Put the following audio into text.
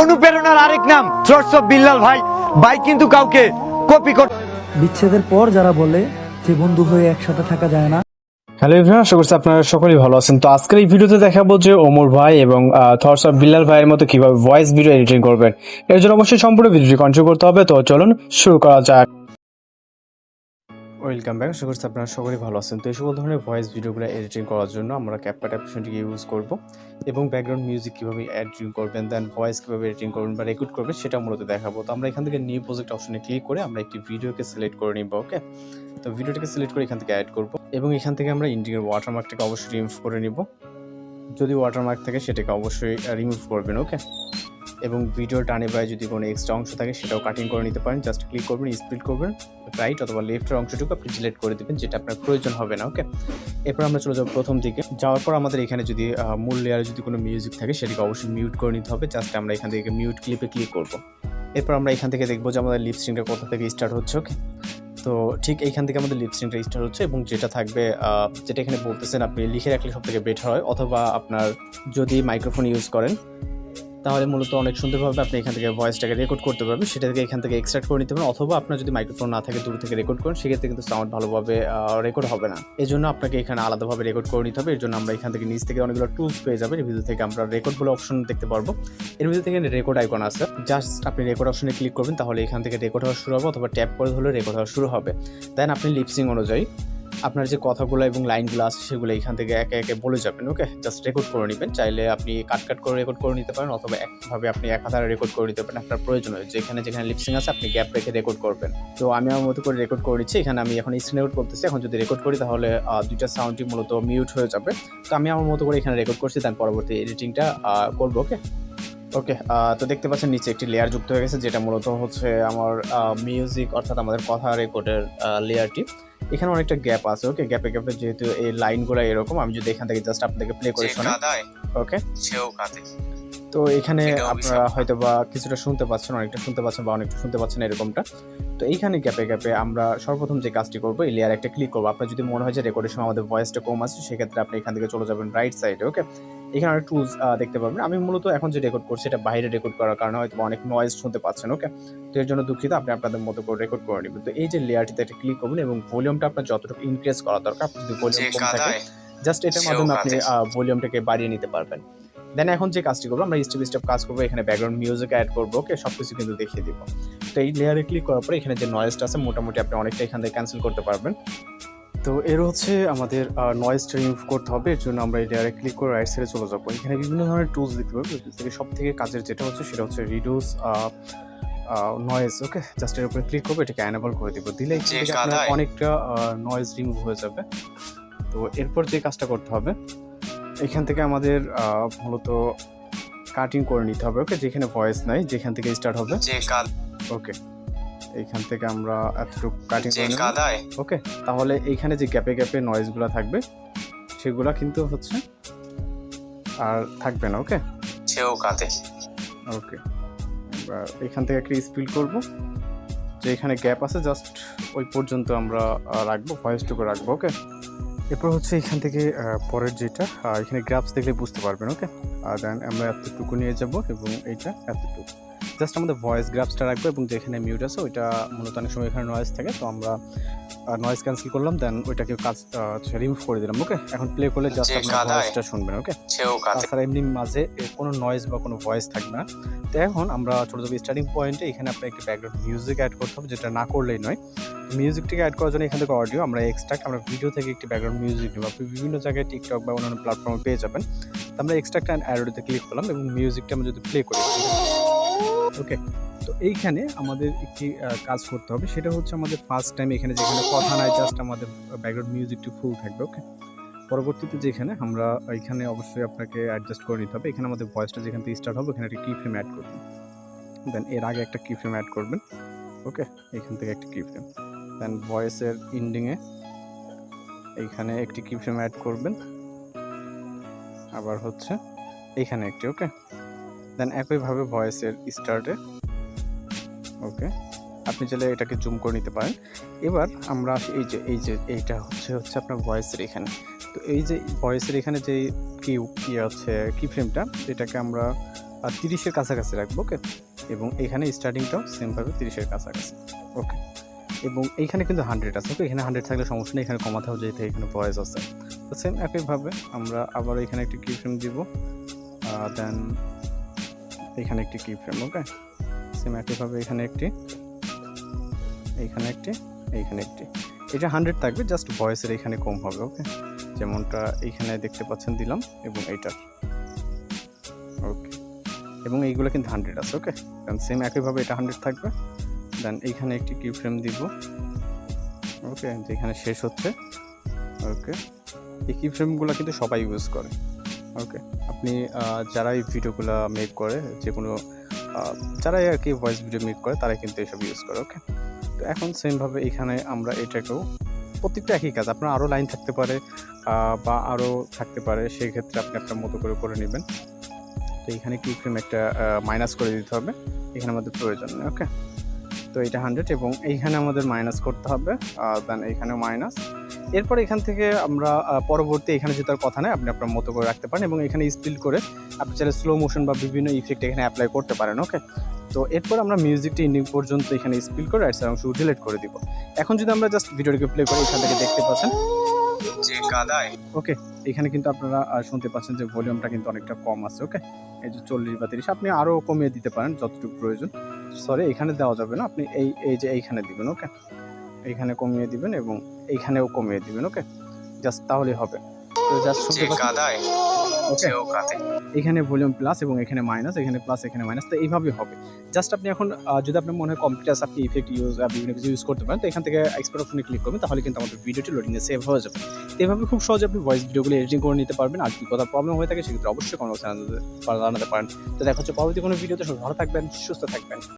অনুপ্রেরণার আরেক নাম বিল্লাল ভাই। ভাই কিন্তু কাউকে কপি কর বিচ্ছেদের পর যারা বলে যে বন্ধু হয়ে একসাথে থাকা যায় না। হ্যালো এভরিওয়ান আশা করছি আপনারা সকলেই ভালো আছেন। তো আজকের এই ভিডিওতে দেখাবো যে ওমর ভাই এবং থর্স অফ বিল্লাল ভাইয়ের মতো কীভাবে ভয়েস ভিডিও এডিটিং করবেন। এর জন্য অবশ্যই সম্পূর্ণ ভিডিওটি কন্টিনিউ করতে হবে। তো চলুন শুরু করা যাক। ওয়েলকাম ব্যাক আশা করছি আপনারা সকলেই ভালো আছেন। তো এই সকল ধরনের ভয়েস ভিডিওগুলো এডিটিং করার জন্য আমরা ক্যাপকাট অ্যাপ্লিকেশনটিকে ইউজ করব এবং ব্যাকগ্রাউন্ড মিউজিক কীভাবে এডিটিং করবেন দেন ভয়েস কীভাবে এডিটিং করবেন বা রেকর্ড করবেন সেটা মূলত দেখাবো। তো আমরা এখান থেকে নিউ প্রজেক্ট অপশনে ক্লিক করে আমরা একটি ভিডিওকে সিলেক্ট করে নিব ওকে তো ভিডিওটাকে সিলেক্ট করে এখান থেকে অ্যাড করব এবং এখান থেকে আমরা ইন্ডিকের ওয়াটারমার্কটাকে অবশ্যই রিমুভ করে নিব। যদি ওয়াটারমার্ক থাকে সেটাকে অবশ্যই রিমুভ করবেন ওকে এবং ভিডিও টানে বায় যদি কোনো এক্সট্রা অংশ থাকে, সেটাও কাটিং করে নিতে পারেন। জাস্ট ক্লিক করবেন স্প্লিট করবেন রাইট অথবা লেফটের অংশটুকু আপনি ডিলিট করে দেবেন, যেটা আপনার প্রয়োজন হবে না ওকে এরপর আমরা চলে যাব প্রথম দিকে। যাওয়ার পর আমাদের এখানে যদি মূল লেয়ারে যদি কোনো মিউজিক থাকে, সেটাকে অবশ্যই মিউট করে নিতে হবে। জাস্ট আমরা এখান থেকে মিউট ক্লিপে ক্লিক করব। এরপর আমরা এখান থেকে দেখব যে আমাদের লিপস্টিংটা কোথা থেকে স্টার্ট হচ্ছে ওকে তো ঠিক এইখান থেকে আমাদের লিপস্টিংটা স্টার্ট হচ্ছে এবং যেটা থাকবে যেটা এখানে বলতেছেন আপনি, লিখে রাখলে সব থেকে বেটার হয়। অথবা আপনার যদি মাইক্রোফোন ইউজ করেন তাহলে মূলত অনেক সুন্দরভাবে আপনি এখান থেকে ভয়েসটাকে রেকর্ড করতে পারবেন, সেটা থেকে এখান থেকে এক্সট্রাক্ট করে নিতে পারেন, অথবা আপনার যদি মাইক্রোফোন না থাকে দূর থেকে রেকর্ড করেন, সেক্ষেত্রে কিন্তু সাউন্ড ভালোভাবে রেকর্ড হবে না। এই জন্য আপনাকে এখানে আলাদাভাবে রেকর্ড করে নিতে হবে। এর জন্য আমরা এখান থেকে নিচ থেকে অনেকগুলো টুলস পেয়ে যাবেন এর ভিতর থেকে আমরা রেকর্ড বলে অপশন দেখতে পারব। এর ভিতর থেকে রেকর্ড আইকন আছে। জাস্ট আপনি রেকর্ড অপশনে ক্লিক করবেন, তাহলে এখান থেকে রেকর্ড হওয়া শুরু হবে, অথবা ট্যাপ করে ধরলে রেকর্ড হওয়া শুরু হবে। দেন আপনি লিপসিং অনুযায়ী আপনার যে কথাগুলো এবং লাইনগুলো আছে সেগুলো এখান থেকে একে একে বলে যাবেন, ওকে? জাস্ট রেকর্ড করে নেবেন। চাইলে আপনি কাট কাট করে রেকর্ড করে নিতে পারেন অথবা একভাবে আপনি এক হাজারে রেকর্ড করে নিতে পারেন, আপনার প্রয়োজন হয়। যেখানে যেখানে লিপসিং আছে, আপনি গ্যাপ রেখে রেকর্ড করবেন। তো আমি আমার মতো করে রেকর্ড করে নিচ্ছি। এখানে আমি এখন স্ক্রিন রেকর্ড করতেছি। এখন যদি রেকর্ড করি তাহলে দুইটা সাউন্ডই মূলত মিউট হয়ে যাবে। তো আমি আমার মতো করে এখানে রেকর্ড করছি তার পরবর্তী এডিটিংটা করব, ওকে? ওকে তো দেখতে পাচ্ছেন নিচে একটি লেয়ার যুক্ত হয়ে গেছে, যেটা মূলত হচ্ছে আমার মিউজিক অর্থাৎ আমাদের কথা রেকর্ডের লেয়ারটি এখানে অনেকটা গ্যাপ আছে। ওকে গ্যাপে গ্যাপে যেহেতু এই লাইনগুলো এরকম আমি যদি এখান থেকে জাস্ট আপনাদেরকে প্লে করে শোনাই। ওকে সেও কাঁদে। তো এখানে আপনারা হয়তো বা কিছুটা শুনতে পাচ্ছেন অনেকটা শুনতে পাচ্ছেন বা অনেকটা শুনতে পাচ্ছেন এরকমটা। তো এইখানে গ্যাপে গ্যাপে আমরা সর্বপ্রথম যে কাজটি করব এই লেয়ার একটা ক্লিক করব। আপনার যদি মনে হয় যে রেকর্ডের সময় আমাদের ভয়েসটা কম আছে সেক্ষেত্রে আপনি এখান থেকে চলে যাবেন রাইট সাইডে ওকে এখানে অনেক টুলস দেখতে পাবেন। আমি মূলত এখন যে রেকর্ড করছি এটা বাইরে রেকর্ড করার কারণে হয়তো অনেক নয়েজ শুনতে পাচ্ছেন ওকে তো এর জন্য দুঃখিত আপনি আপনাদের মতো করে রেকর্ড করে নেবেন। তো এই যে লেয়ারটিতে একটা ক্লিক করবেন এবং ভলিউমটা আপনার যতটুকু ইনক্রিজ করা দরকার আপনি যদি ভলিউম কম থাকে জাস্ট এটার মাধ্যমে আপনি ভলিউমটাকে বাড়িয়ে নিতে পারবেন। দেন এখন যে কাজটি করব আমরা স্টেপ স্টেপ কাজ করব এখানে ব্যাকগ্রাউন্ড মিউজিক অ্যাড করব ওকে সব কিছু কিন্তু দেখিয়ে দিব। তো এই লেয়ারে ক্লিক করার পরে এখানে যে নয়েজটা আছে মোটামুটি আপনি অনেকটা এখান থেকে ক্যান্সেল করতে পারবেন। তো এর হচ্ছে আমাদের নয়েজটা রিমুভ করতে হবে এর জন্য আমরা এই লেয়ারে ক্লিক করে রাইট সাইডে চলে যাব। এখানে বিভিন্ন ধরনের টুলস দেখতে পাবো এর থেকে সব থেকে কাজের যেটা হচ্ছে সেটা হচ্ছে রিডিউস নয়েজ ওকে জাস্ট এর উপরে ক্লিক করব এটাকে অ্যানেবল করে দিব। দিলে অনেকটা নয়েজ রিমুভ হয়ে যাবে। তো এরপর যে কাজটা করতে হবে এখান থেকে আমাদের মূলত কাটিং করে নিতে হবে ওকে যেখানে ভয়েস নাই যেখান থেকে স্টার্ট হবে। ওকে এইখান থেকে আমরা এতটুকু কাটিং করে নেব। ওকে তাহলে এইখানে যে গ্যাপে গ্যাপে নয়েজগুলো থাকবে সেগুলো কিন্তু হচ্ছে আর থাকবে না ওকে সেও কাঁদে। ওকে এবার এখান থেকে একটা স্পিল করব। যে এখানে গ্যাপ আছে জাস্ট ওই পর্যন্ত আমরা রাখব ভয়েসটুকু রাখব ওকে এরপর হচ্ছে এখান থেকে পরের যেটা এখানে গ্রাফস দেখলে বুঝতে পারবেন ওকে আর দেন আমরা এতটুকু নিয়ে যাব এবং এইটা এতটুকু। জাস্ট আমাদের ভয়েস গ্রাফসটা রাখব এবং যেখানে মিউট আছে ওইটা মূলত অনেক সময় এখানে নয়েজ থাকে তো আমরা নয়েজ ক্যান্সেল করলাম দেন ওইটাকে কাজ রিমুভ করে দিলাম ওকে এখন প্লে করলে জাস্ট আপনার ভয়েসটা শুনবেন ওকে তাছাড়া এমনি মাঝে কোনো নয়েজ বা কোনো ভয়েস থাকবে না। তো এখন আমরা ছোটো ছোটো স্টার্টিং পয়েন্টে এখানে আপনার একটি ব্যাকগ্রাউন্ড মিউজিক অ্যাড করতে হবে যেটা না করলেই নয়। মিউজিকটিকে অ্যাড করার জন্য এখান থেকে অডিও আমরা এক্সট্রা আমরা ভিডিও থেকে একটি ব্যাকগ্রাউন্ড মিউজিক নেব। আপনি বিভিন্ন জায়গায় টিকটক বা অন্যান্য প্ল্যাটফর্মে পেয়ে যাবেন। তো আমরা এক্সট্রাক্ট অ্যান্ড অ্যারোতে ক্লিক করলাম এবং মিউজিকটা আমরা যদি প্লে করি ওকে তো এইখানে আমাদের একটি কাজ করতে হবে। সেটা হচ্ছে আমাদের ফার্স্ট টাইম এখানে যেখানে কথা নাই জাস্ট আমাদের ব্যাকগ্রাউন্ড মিউজিকটি ফুল থাকবে ওকে পরবর্তীতে যেখানে আমরা এখানে অবশ্যই আপনাকে অ্যাডজাস্ট করে নিতে হবে। এখানে আমাদের ভয়েসটা যেখান থেকে স্টার্ট হবে এখানে একটা কি ফ্রেম অ্যাড করবেন। দেন এর আগে একটা কি ফ্রেম অ্যাড করবেন ওকে এখান থেকে একটা কি ফ্রেম দেন ভয়েসের ইন্ডিংয়ে এইখানে একটি কি ফ্রেম অ্যাড করবেন। আবার হচ্ছে এইখানে একটি ওকে দেন একইভাবে ভয়েসের স্টার্টে ওকে আপনি চাইলে এটাকে জুম করে নিতে পারেন। এবার আমরা এই যে এই যে, এইটা হচ্ছে হচ্ছে আপনার ভয়েসের এখানে। তো এই যে ভয়েসের এখানে যে কি কি আছে কি ফ্রেমটা এটাকে আমরা তিরিশের কাছাকাছি রাখব ওকে এবং এখানে স্টার্টিংটাও সেমভাবে তিরিশের কাছাকাছি। ওকে এবং এইখানে কিন্তু হান্ড্রেড আছে ওকে এখানে হান্ড্রেড থাকলে সমস্যা নেই, এখানে কমাতেও যেতে এখানে ভয়েস আছে। তো সেম একইভাবে আমরা আবার এখানে একটি কি ফ্রেম দিব। দেন এখানে একটি কি ফ্রেম ওকে সেম একইভাবে এখানে একটি এইখানে একটি এইখানে একটি। এটা হান্ড্রেড থাকবে জাস্ট ভয়েসের এখানে কম হবে ওকে যেমনটা এইখানে দেখতে পাচ্ছেন, দিলাম, এবং এইটার ওকে এবং এইগুলো কিন্তু হান্ড্রেড আছে ওকে কারণ সেম একইভাবে এটা হান্ড্রেড থাকবে। দেন এইখানে একটি কি ফ্রেম দিব। ওকে যেখানে শেষ হচ্ছে। ওকে এই কি ফ্রেমগুলো কিন্তু সবাই ইউজ করে। ওকে আপনি যারা এই ভিডিওগুলো মেক করে যে কোনো যারাই আর কি ভয়েস ভিডিও মেক করে তারা কিন্তু এসব ইউজ করে ওকে তো এখন সেমভাবে এখানে আমরা এটাকেও প্রত্যেকটা একই কাজ, আপনার আরও লাইন থাকতে পারে বা আরও থাকতে পারে সেই ক্ষেত্রে আপনি আপনার মতো করে করে নেবেন। তো এখানে কি একটা মাইনাস করে দিতে হবে, এখানে আমাদের প্রয়োজন নেই ওকে তো এইটা হান্ড্রেড এবং এইখানে আমাদের মাইনাস করতে হবে দেন এইখানে মাইনাস এরপর এখান থেকে আমরা পরবর্তী এখানে যেতে আর কথা নেই, আপনি আপনার মতো করে রাখতে পারেন এবং এখানে স্পিল করে আপনি চাইলে স্লো মোশন বা বিভিন্ন ইফেক্ট এখানে অ্যাপ্লাই করতে পারেন ওকে তো এরপর আমরা মিউজিকটি ইন্ডিং পর্যন্ত এখানে স্পিল করে রাইট অংশ ডিলেট করে দিব। এখন যদি আমরা জাস্ট ভিডিওটিকে প্লে করি এখান থেকে দেখতে পাচ্ছেন যে কাদায় ওকে এখানে কিন্তু আপনারা শুনতে পাচ্ছেন যে ভলিউমটা কিন্তু অনেকটা কম আছে ওকে? এই যে চল্লিশ বা তিরিশ আপনি আরও কমিয়ে দিতে পারেন যতটুকু প্রয়োজন। সরি এখানে দেওয়া যাবে না আপনি এই এই যে এইখানে দিবেন ওকে? এইখানে কমিয়ে দিবেন এবং এইখানেও কমিয়ে দিবেন ওকে? জাস্ট তাহলেই হবে। তো জাস্ট শুনতে পাচ্ছেন এখানে ভলিউম প্লাস এবং এখানে মাইনাস, এখানে প্লাস, এখানে মাইনাস, তো এইভাবে হবে। জাস্ট আপনি এখন যদি আপনার মনে হয় কম্পিউটার আপনি ইফেক্ট ইউজ বিভিন্ন কিছু ইউজ করতে পারেন, তো এখান থেকে এক্সপোর্ট অপশনে ক্লিক করবেন, তাহলে কিন্তু আমাদের ভিডিওটি লোডিংয়ে সেভ হয়ে যাবে। তো এভাবে খুব সহজে আপনি ভয়েস ভিডিওগুলো এডিটিং করে নিতে পারবেন, আর কি কোথাও প্রবলেম হয়ে থাকে সেক্ষেত্রে অবশ্যই কোনো জানাতে পারেন। তো দেখা হচ্ছে পরবর্তী কোনো ভিডিওতে সবাই ভালো থাকবেন, সুস্থ থাকবেন।